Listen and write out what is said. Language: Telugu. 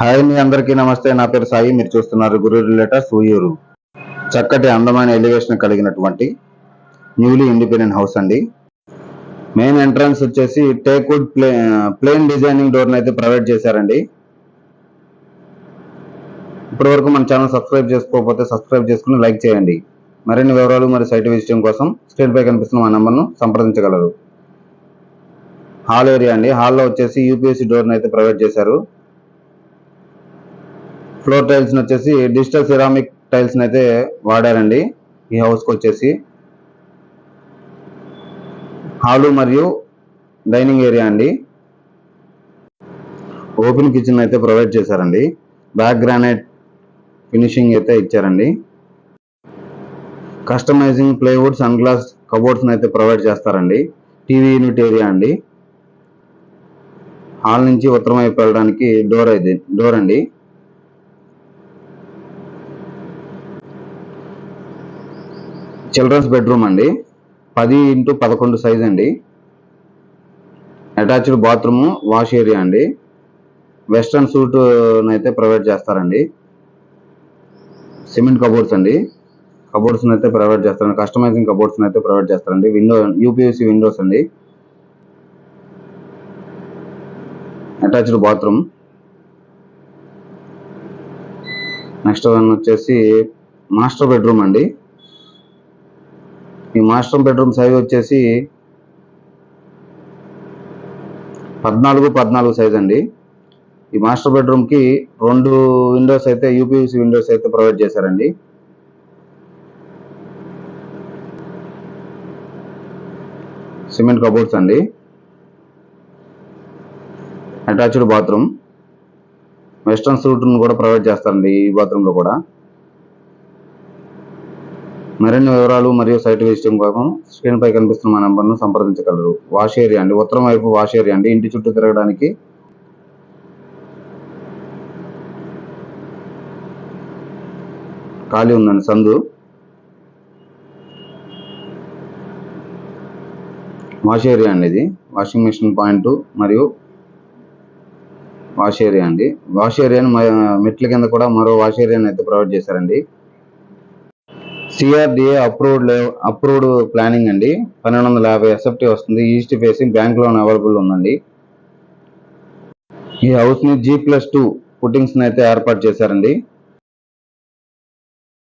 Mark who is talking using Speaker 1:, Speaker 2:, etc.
Speaker 1: హాయ్ మీ అందరికీ నమస్తే. నా పేరు సాయి. మీరు చూస్తున్నారు గురు రిలేటర్ సూయూరు. చక్కటి అందమైన ఎలివేషన్ కలిగినటువంటి న్యూలీ ఇండిపెండెంట్ హౌస్ అండి. మెయిన్ ఎంట్రన్స్ వచ్చేసి టేక్వుడ్ ప్లే ప్లేన్ డిజైనింగ్ డోర్ని అయితే ప్రొవైడ్ చేశారండి. ఇప్పటివరకు మన ఛానల్ సబ్స్క్రైబ్ చేసుకోకపోతే సబ్స్క్రైబ్ చేసుకుని లైక్ చేయండి. మరిన్ని వివరాలు మరియు సైట్ విజిటింగ్ కోసం స్క్రీన్ పై కనిపిస్తున్న మా నంబర్ను సంప్రదించగలరు. హాల్ ఏరియా అండి. హాల్లో వచ్చేసి యూపీఎస్సీ డోర్ని అయితే ప్రొవైడ్ చేశారు. ఫ్లోర్ టైల్స్ వచ్చేసి డిజిటల్ సిరామిక్ టైల్స్ అయితే వాడారండి. ఈ హౌస్కి వచ్చేసి. హాలు మరియు డైనింగ్ ఏరియా అండి. ఓపెన్ కిచెన్ అయితే ప్రొవైడ్ చేశారండి. బ్యాక్ గ్రానైట్ ఫినిషింగ్ అయితే ఇచ్చారండి. Customising plywood sun glass cupboards అయితే ప్రొవైడ్ చేస్తారండి. టీవీ యూనిట్ ఏరియా అండి. హాల్ నుంచి ఉత్తరం వైపు వెళ్ళడానికి డోర్ అయితే డోర్ అండి. చిల్డ్రన్స్ బెడ్రూమ్ అండి. పది ఇంటూ పదకొండు సైజ్ అండి. అటాచ్డ్ బాత్రూమ్ వాష్ ఏరియా అండి. వెస్ట్రన్ సూట్ అయితే ప్రొవైడ్ చేస్తారండి. సిమెంట్ కబోర్డ్స్ అండి. కబోర్డ్స్ని అయితే ప్రొవైడ్ చేస్తారండి. కస్టమైజింగ్ కబోర్డ్స్ని అయితే ప్రొవైడ్ చేస్తారండి. విండో యూపీఎస్సీ విండోస్ అండి. Attached bathroom. నెక్స్ట్ వన్ వచ్చేసి మాస్టర్ బెడ్రూమ్ అండి. ఈ మాస్టర్ బెడ్రూమ్ సైజ్ వచ్చేసి పద్నాలుగు పద్నాలుగు సైజ్ అండి. ఈ మాస్టర్ బెడ్రూమ్కి రెండు విండోస్ అయితే యూపీవీసీ విండోస్ అయితే ప్రొవైడ్ చేశారండి. సిమెంట్ కబోర్డ్స్ అండి. అటాచ్డ్ బాత్రూమ్ వెస్ట్రన్ సూట్ను కూడా ప్రొవైడ్ చేస్తారండి ఈ బాత్రూంలో కూడా. మరిన్ని వివరాలు మరియు సైట్ విజిటింగ్ కోసం స్క్రీన్ పై కనిపిస్తున్న మా నెంబర్ను సంప్రదించగలరు. వాష్ ఏరియా అండి. ఉత్తరం వైపు వాష్ ఏరియా అండి. ఇంటి చుట్టూ తిరగడానికి ఖాళీ ఉందండి. సందు. వాష్ ఏరియా అండి ఇది. వాషింగ్ మిషన్ పాయింట్ మరియు వాష్ ఏరియా అండి. వాష్ ఏరియాని మెట్ల కింద కూడా మరో వాష్ ఏరియాని అయితే ప్రొవైడ్ చేశారండి. సిఆర్డిఏ అప్రూవ్డ్ అప్రూవ్డ్ ప్లానింగ్ అండి. పన్నెండు వందల యాభై ఎస్ఎఫ్టీ వస్తుంది. East facing bank loan available ఉందండి. ఈ హౌస్ని జీ ప్లస్ టూ పుట్టింగ్స్ని అయితే ఏర్పాటు చేశారండి.